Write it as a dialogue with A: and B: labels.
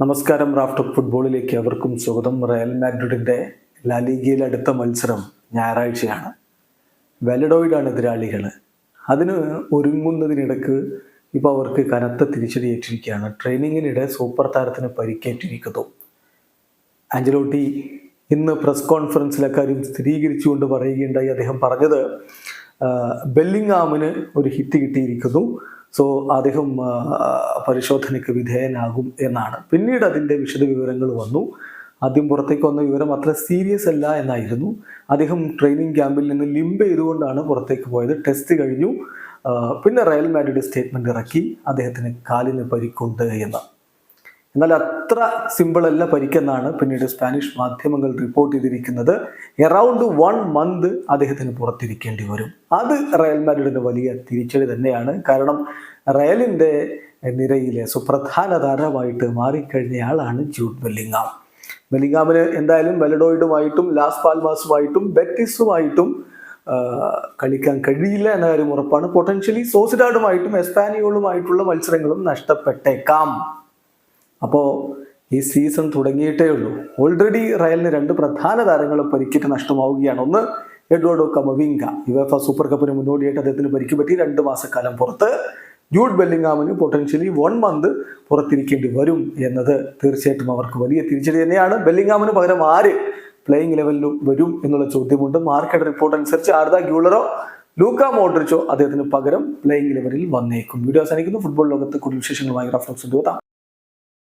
A: നമസ്കാരം റാഫ്റ്റർ ഫുട്ബോളിലേക്ക് അവർക്കും സ്വാഗതം. റയൽ മാഡ്രിഡിന്റെ ലാലിഗയിൽ അടുത്ത മത്സരം ഞായറാഴ്ചയാണ്. വെലഡോയിഡാണ് എതിരാളികൾ അതിന് ഒരുങ്ങുന്നതിനിടക്ക് ഇപ്പോൾ അവർക്ക് കനത്ത തിരിച്ചടിയേറ്റിരിക്കുകയാണ്. ട്രെയിനിങ്ങിനിടെ സൂപ്പർ താരത്തിന് പരിക്കേറ്റിരിക്കുന്നു. ആഞ്ചലോട്ടി ഇന്ന് പ്രസ് കോൺഫറൻസിൽ അക്കാര്യം സ്ഥിരീകരിച്ചുകൊണ്ട് പറയുകയുണ്ടായി. അദ്ദേഹം പറഞ്ഞത് ബെല്ലിങ്ങാമിന് ഒരു ഹിറ്റ് കിട്ടിയിരിക്കുന്നു. സോ അദ്ദേഹം പരിശോധനയ്ക്ക് വിധേയനാകും എന്നാണ്. പിന്നീട് അതിന്റെ വിശദവിവരങ്ങൾ വന്നു. ആദ്യം പുറത്തേക്ക് വന്ന വിവരം അത്ര സീരിയസ് അല്ല എന്നായിരുന്നു. അദ്ദേഹം ട്രെയിനിങ് ക്യാമ്പിൽ നിന്ന് ലിംബ് ചെയ്തുകൊണ്ടാണ് പുറത്തേക്ക് പോയത്. ടെസ്റ്റ് കഴിഞ്ഞു. പിന്നെ റയൽ മാഡ്രിഡ് സ്റ്റേറ്റ്മെന്റ് ഇറക്കി. അദ്ദേഹത്തിന് കാലിന് പരിക്കുണ്ട് എന്ന്. എന്നാൽ അത്ര സിമ്പിൾ അല്ല പരിക്കെന്നാണ് പിന്നീട് സ്പാനിഷ് മാധ്യമങ്ങൾ റിപ്പോർട്ട് ചെയ്തിരിക്കുന്നത്. എറൗണ്ട് വൺ മന്ത് അദ്ദേഹത്തിന് പുറത്തിരിക്കേണ്ടി വരും. അത് റയൽ മാഡ്രിഡിന് വലിയ തിരിച്ചടി തന്നെയാണ്. കാരണം റയലിന്റെ നിരയിലെ സുപ്രധാന താരമായിട്ട് മാറിക്കഴിഞ്ഞയാളാണ് ജൂഡ് ബെല്ലിങ്ങാം ബെല്ലിങ്ങാമിന് എന്തായാലും വെലഡോയിഡുമായിട്ടും ലാസ് പാൽമാസുമായിട്ടും ബെറ്റിസുമായിട്ടും കളിക്കാൻ കഴിയില്ല എന്ന കാര്യം ഉറപ്പാണ്. പൊട്ടൻഷ്യലി സോസിഡാഡുമായിട്ടും എസ്പാനിയോളുമായിട്ടുള്ള മത്സരങ്ങളും നഷ്ടപ്പെട്ടേക്കാം. അപ്പോൾ ഈ സീസൺ തുടങ്ങിയിട്ടേ ഉള്ളൂ. ഓൾറെഡി റയലിന് രണ്ട് പ്രധാന താരങ്ങൾ പരിക്കേറ്റ് നഷ്ടമാവുകയാണ്. ഒന്ന് എഡ്വാർഡോ കമവിങ്ക യുവേഫ സൂപ്പർ കപ്പിന് മുന്നോടിയായിട്ട് അദ്ദേഹത്തിന് പരിക്ക് പറ്റി രണ്ട് മാസക്കാലം പുറത്ത്. ജൂഡ് ബെല്ലിങ്ങാമിന് പൊട്ടൻഷ്യലി വൺ മന്ത് പുറത്തിരിക്കേണ്ടി വരും എന്നത് തീർച്ചയായിട്ടും അവർക്ക് വലിയ തിരിച്ചടി തന്നെയാണ്. ബെല്ലിങ്ങാമിന് പകരം ആര് പ്ലേയിങ് ലെവലിൽ വരും എന്നുള്ള ചോദ്യമുണ്ട്. മാർക്കറ്റ് റിപ്പോർട്ട് അനുസരിച്ച് ആർദ ഗ്യൂളറോ ലൂക്ക മോഡ്രിച്ചോ അദ്ദേഹത്തിന് പകരം പ്ലേയിങ് ലെവലിൽ വന്നേക്കും. വീഡിയോ അവസാനിക്കുന്നു. ഫുട്ബോൾ ലോകത്ത് കൂടുതൽ വിശേഷങ്ങളുമായി റഫറൻസ്